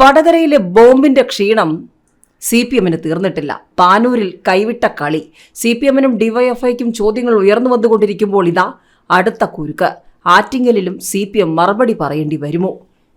വടകരയിലെ ബോംബിന്റെ ക്ഷീണം C P എമ്മിന് തീർന്നിട്ടില്ല. പാനൂരിൽ കൈവിട്ട കളി. സി പി എമ്മിനും ഡിവൈഎഫ്ഐക്കും ചോദ്യങ്ങൾ ഉയർന്നു വന്നുകൊണ്ടിരിക്കുമ്പോൾ ഇതാ അടുത്ത കുരുക്ക്. ആറ്റിങ്ങലിലും സി പി എം മറുപടി പറയേണ്ടി വരുമോ?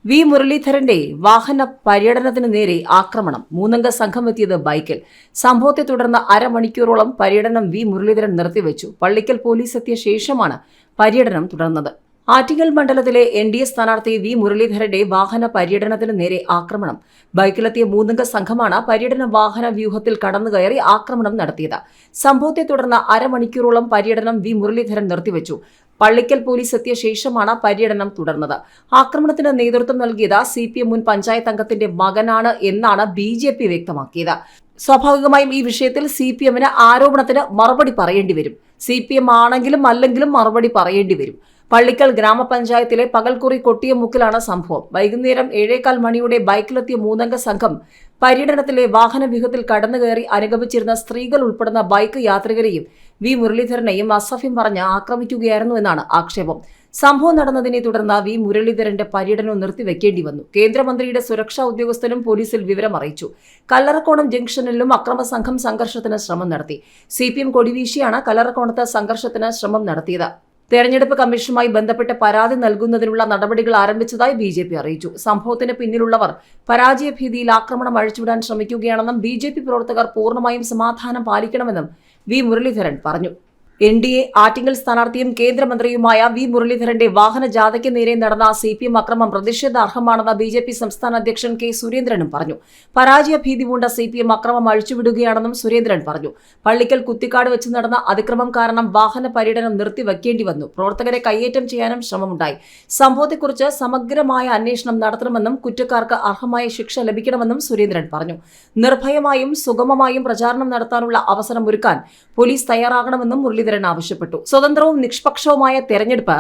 വി. മുരളീധരന്റെ വാഹന പര്യടനത്തിന് നേരെ ആക്രമണം. മൂന്നംഗ സംഘം എത്തിയത് ബൈക്കിൽ. സംഭവത്തെ തുടർന്ന് അരമണിക്കൂറോളം പര്യടനം വി. മുരളീധരൻ നിർത്തിവെച്ചു. പള്ളിക്കൽ പോലീസ് എത്തിയ ശേഷമാണ് പര്യടനം തുടർന്നത്. ആറ്റിങ്ങൽ മണ്ഡലത്തിലെ എൻ ഡി എ സ്ഥാനാർത്ഥി വി മുരളീധരന്റെ വാഹന പര്യടനത്തിന് നേരെ ആക്രമണം. ബൈക്കിലെത്തിയ മൂന്നംഗ സംഘമാണ് പര്യടന വാഹന വ്യൂഹത്തിൽ കടന്നുകയറി ആക്രമണം നടത്തിയത്. സംഭവത്തെ തുടർന്ന് അരമണിക്കൂറോളം പര്യടനം വി മുരളീധരൻ നിർത്തിവച്ചു. പള്ളിക്കൽ പോലീസ് എത്തിയ ശേഷമാണ് പര്യടനം തുടർന്നത്. ആക്രമണത്തിന് നേതൃത്വം നൽകിയത് സി പി എം മുൻ പഞ്ചായത്ത് അംഗത്തിന്റെ മകനാണ് എന്നാണ് ബി ജെ പി വ്യക്തമാക്കിയത്. സ്വാഭാവികമായും ഈ വിഷയത്തിൽ സി പി എമ്മിന് ആരോപണത്തിന് മറുപടി പറയേണ്ടി വരും. സി പി എം ആണെങ്കിലും അല്ലെങ്കിലും മറുപടി പറയേണ്ടി വരും. പള്ളിക്കൽ ഗ്രാമപഞ്ചായത്തിലെ പകൽക്കുറി കൊട്ടിയമുക്കിലാണ് സംഭവം. വൈകുന്നേരം ഏഴേകാൽ മണിയുടെ ബൈക്കിലെത്തിയ മൂന്നംഗ സംഘം പര്യടനത്തിലെ വാഹനവ്യൂഹത്തിൽ കടന്നുകയറി അനുഗമിച്ചിരുന്ന സ്ത്രീകൾ ഉൾപ്പെടുന്ന ബൈക്ക് യാത്രികരെയും വി. മുരളീധരനെയും അസഫ്യം പറഞ്ഞ് ആക്രമിക്കുകയായിരുന്നു എന്നാണ് ആക്ഷേപം. സംഭവം നടന്നതിനെ തുടർന്ന് വി. മുരളീധരന്റെ പര്യടനം നിർത്തിവെക്കേണ്ടി വന്നു. കേന്ദ്രമന്ത്രിയുടെ സുരക്ഷാ ഉദ്യോഗസ്ഥരും പോലീസിൽ വിവരം അറിയിച്ചു. കല്ലറക്കോണം ജംഗ്ഷനിലും അക്രമസംഘം സംഘർഷത്തിന് ശ്രമം നടത്തി. സി പി എം കൊടിവീശിയാണ് കല്ലറക്കോണത്ത് സംഘർഷത്തിന് ശ്രമം നടത്തിയത്. തെരഞ്ഞെടുപ്പ് കമ്മീഷനുമായി ബന്ധപ്പെട്ട് പരാതി നൽകുന്നതിനുള്ള നടപടികൾ ആരംഭിച്ചതായി ബി അറിയിച്ചു. സംഭവത്തിന് പിന്നിലുള്ളവർ പരാജയ ഭീതിയിൽ ആക്രമണം അഴിച്ചുവിടാൻ ശ്രമിക്കുകയാണെന്നും ബി പ്രവർത്തകർ പൂർണമായും സമാധാനം പാലിക്കണമെന്നും വി മുരളീധരൻ പറഞ്ഞു. എൻ ഡി എ ആറ്റിങ്ങൽ സ്ഥാനാർത്ഥിയും കേന്ദ്രമന്ത്രിയുമായ വി മുരളീധരന്റെ വാഹന ജാഥയ്ക്ക് നേരെ നടന്ന സി പി എം അക്രമം പ്രതിഷേധാർഹമാണെന്ന് ബി ജെ പി സംസ്ഥാന അധ്യക്ഷൻ കെ സുരേന്ദ്രനും പറഞ്ഞു. പരാജയ ഭീതി പൂണ്ട സി പി എം അക്രമം അഴിച്ചുവിടുകയാണെന്നും സുരേന്ദ്രൻ പറഞ്ഞു. പള്ളിക്കൽ കുത്തിക്കാട് വെച്ച് നടന്ന അതിക്രമം കാരണം വാഹന പര്യടനം നിർത്തിവെക്കേണ്ടി വന്നു. പ്രവർത്തകരെ കയ്യേറ്റം ചെയ്യാനും ശ്രമമുണ്ടായി. സംഭവത്തെക്കുറിച്ച് സമഗ്രമായ അന്വേഷണം നടത്തണമെന്നും കുറ്റക്കാർക്ക് അർഹമായ ശിക്ഷ ലഭിക്കണമെന്നും സുരേന്ദ്രൻ പറഞ്ഞു. നിർഭയമായും സുഗമമായും പ്രചാരണം നടത്താനുള്ള അവസരം ഒരുക്കാൻ പോലീസ് തയ്യാറാകണമെന്നും മുരളീധരൻ ആവശ്യപ്പെട്ടു. സ്വതന്ത്രവും നിഷ്പക്ഷവുമായ തെരഞ്ഞെടുപ്പ്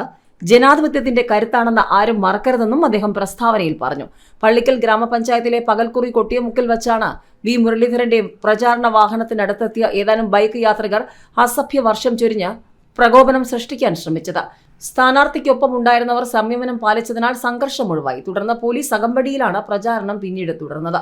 ജനാധിപത്യത്തിന്റെ കരുത്താണെന്ന് ആരും മറക്കരുതെന്നും അദ്ദേഹം പ്രസ്താവനയിൽ പറഞ്ഞു. പള്ളിക്കൽ ഗ്രാമപഞ്ചായത്തിലെ പകൽക്കുറി കൊട്ടിയമുക്കിൽ വച്ചാണ് വി. മുരളീധരന്റെ പ്രചാരണ വാഹനത്തിനടുത്തെത്തിയ ഏതാനും ബൈക്ക് യാത്രികർ അസഭ്യ വർഷം ചൊരിഞ്ഞ് പ്രകോപനം സൃഷ്ടിക്കാൻ ശ്രമിച്ചത്. സ്ഥാനാർത്ഥിക്കൊപ്പം ഉണ്ടായിരുന്നവർ സംയമനം പാലിച്ചതിനാൽ സംഘർഷം ഒഴിവായി. തുടർന്ന് പോലീസ് അകമ്പടിയിലാണ് പ്രചാരണം പിന്നീട് തുടർന്നത്.